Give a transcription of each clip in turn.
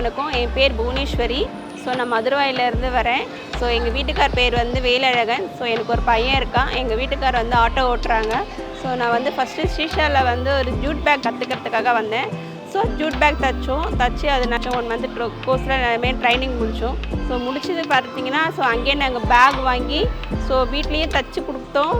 வணக்கம் என் பேர் புவனேஸ்வரி. ஸோ நான் மதுரவாயிலேருந்து வரேன். ஸோ எங்கள் வீட்டுக்கார் பேர் வந்து வேலழகன். ஸோ எனக்கு ஒரு பையன் இருக்கான். எங்கள் வீட்டுக்கார் வந்து ஆட்டோ ஓட்டுறாங்க. ஸோ நான் வந்து ஃபஸ்ட்டு ஸ்ரீஷாவில் வந்து ஒரு ஜூட் பேக் கற்றுக்கிறதுக்காக வந்தேன். ஸோ ஜூட் பேக் தைச்சோம். தச்சு அது நான் ஒன் மந்த் கோர்ஸில் எல்லாமே ட்ரைனிங் முடித்தோம் ஸோ முடிச்சது பார்த்தீங்கன்னா ஸோ அங்கேயே நாங்கள் பேக் வாங்கி ஸோ வீட்லேயே தச்சு கொடுத்தோம்.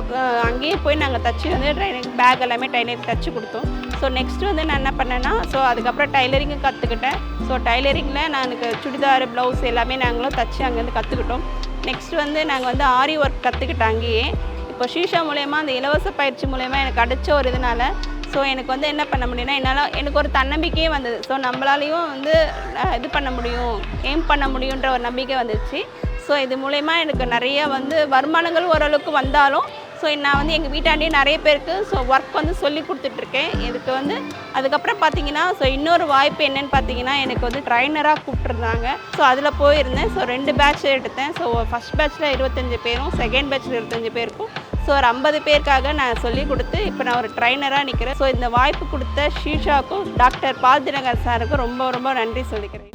அங்கேயே போய் நாங்கள் தச்சு வந்து ட்ரைனிங் பேக் எல்லாமே ட்ரைனிங் தச்சு கொடுத்தோம். ஸோ நெக்ஸ்ட் வந்து நான் என்ன பண்ணேன்னா ஸோ அதுக்கப்புறம் டைலரிங்கும் கற்றுக்கிட்டேன் ஸோ டைலரிங்கில் நான் எனக்கு சுடிதார் ப்ளவுஸ் எல்லாமே நாங்களும் தச்சு அங்கேருந்து கற்றுக்கிட்டோம் நெக்ஸ்ட் வந்து நாங்கள் வந்து ஆரி ஒர்க் கற்றுக்கிட்டோம் அங்கேயே. இப்போ ஷீஷா மூலயமா அந்த இலவச பயிற்சி மூலயமா எனக்கு அடித்த ஒரு இதனால் ஸோ எனக்கு வந்து என்ன பண்ண முடியும்னா என்னால் எனக்கு ஒரு தன்னம்பிக்கையே வந்தது. ஸோ நம்மளாலேயும் வந்து இது பண்ண முடியும் எய்ம் பண்ண முடியுன்ற ஒரு நம்பிக்கை வந்துச்சு. ஸோ இது மூலயமா எனக்கு நிறைய வந்து வருமானங்கள் ஓரளவுக்கு வந்தாலும் ஸோ நான் வந்து எங்கள் வீட்டாண்டே நிறைய பேருக்கு ஸோ ஒர்க் வந்து சொல்லி கொடுத்துட்ருக்கேன். இதுக்கு வந்து அதுக்கப்புறம் பார்த்தீங்கன்னா ஸோ இன்னொரு வாய்ப்பு என்னன்னு பார்த்தீங்கன்னா எனக்கு வந்து ட்ரைனராக கூப்பிட்ருந்தாங்க ஸோ அதில் போயிருந்தேன். ஸோ ரெண்டு பேட்ச் எடுத்தேன். ஸோ ஃபஸ்ட் பேட்ச்சில் இருபத்தஞ்சி பேரும் செகண்ட் பேட்ச்சில் இருபத்தஞ்சு பேருக்கும் ஸோ ஒரு ஐம்பது பேருக்காக நான் சொல்லி கொடுத்து இப்போ நான் ஒரு ட்ரைனராக நிற்கிறேன் ஸோ இந்த வாய்ப்பு கொடுத்த ஷீஷாவுக்கும் டாக்டர் பால் தினகர் சாருக்கும் ரொம்ப ரொம்ப நன்றி சொல்லிக்கிறேன்.